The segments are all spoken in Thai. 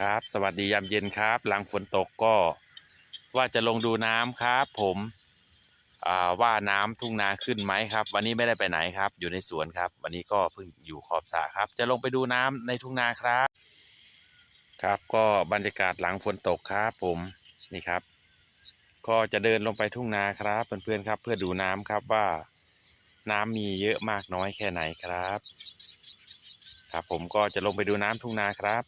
ครับ สวัสดียามเย็นครับ หลังฝนตกก็ว่าจะลงดูน้ำครับ ผมว่าน้ำทุ่งนาขึ้นไหมครับ วันนี้ไม่ได้ไปไหนครับ อยู่ในสวนครับ วันนี้ก็เพิ่งอยู่ขอบสระครับ จะลงไปดูน้ำในทุ่งนาครับ ครับก็บรรยากาศหลังฝนตกครับ ผมนี่ครับ ก็จะเดินลงไปทุ่งนาครับเพื่อนๆครับ เพื่อดูน้ำครับว่าน้ำมีเยอะมากน้อยแค่ไหนครับ ครับผมก็จะลงไปดูน้ำทุ่งนาครับ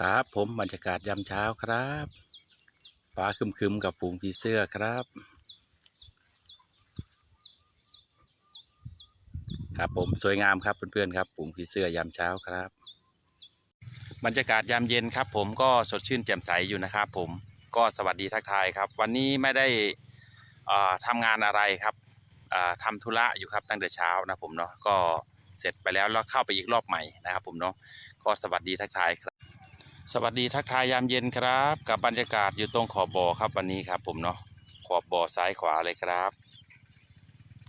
ครับ ผมบรรยากาศยามเช้าครับฟ้าครึมๆกับฝูงผีเสื้อครับ ครับผมสวยงามครับเพื่อนๆครับฝูงผีเสื้อยามเช้าครับ บรรยากาศยามเย็นครับ ผมก็สดชื่นแจ่มใสอยู่นะครับผมก็สวัสดีทักทายครับ วันนี้ไม่ได้อ่าทำงานอะไรครับอ่าทำธุระอยู่ครับตั้งแต่เช้านะผมเนาะก็เสร็จไปแล้วแล้วเข้าไปอีกรอบใหม่นะครับ ผมเนาะก็สวัสดีทักทายครับ สวัสดีทักทายยามเย็นครับ กับบรรยากาศอยู่ตรงขอบบ่อครับวันนี้ครับ ผมเนาะขอบบ่อซ้ายขวาเลยครับ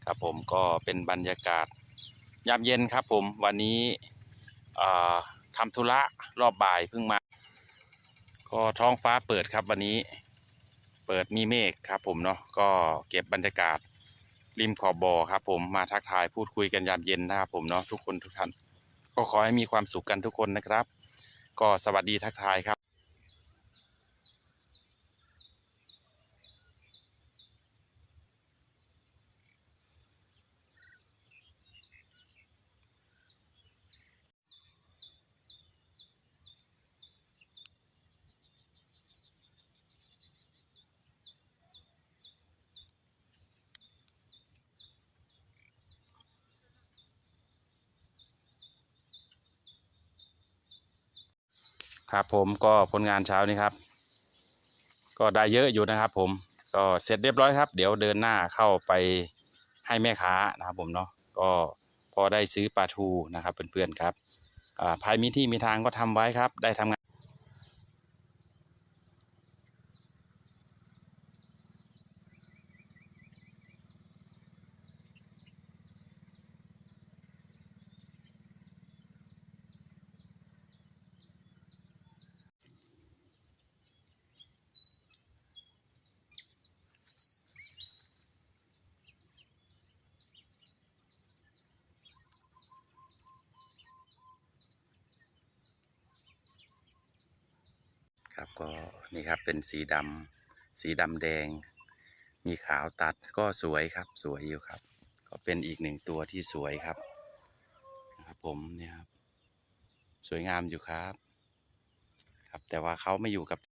ครับผมก็เป็นบรรยากาศยามเย็นครับ ผมวันนี้อ่าทำธุระรอบบ่ายเพิ่งมา ก็ท้องฟ้าเปิดครับวันนี้ เปิดมีเมฆครับ ผมเนาะก็เก็บบรรยากาศริมขอบบ่อครับ ผมมาทักทายพูดคุยกันยามเย็นนะครับ ผมเนาะทุกคนทุกท่านก็ขอให้มีความสุขกันทุกคนนะครับ ก็สวัสดีทักทายครับ ครับผมก็ผลงานเช้านี้ครับ ก็ได้เยอะอยู่นะครับ ผมก็เสร็จเรียบร้อยครับ เดี๋ยวเดินหน้าเข้าไปให้แม่ค้านะครับผมเนาะก็พอได้ซื้อปลาทูนะครับเพื่อนๆครับอ่าภายมีที่มีทางก็ทำไว้ครับ ได้ทำงาน ครับก็นี่ครับเป็นสีดำสีดำแดง มีขาวตัดก็สวยครับสวยอยู่ครับ ก็เป็นอีกหนึ่งตัวที่สวยครับนะครับผมเนี่ยครับ สวยงามอยู่ครับ ครับแต่ว่าเขาไม่อยู่กับ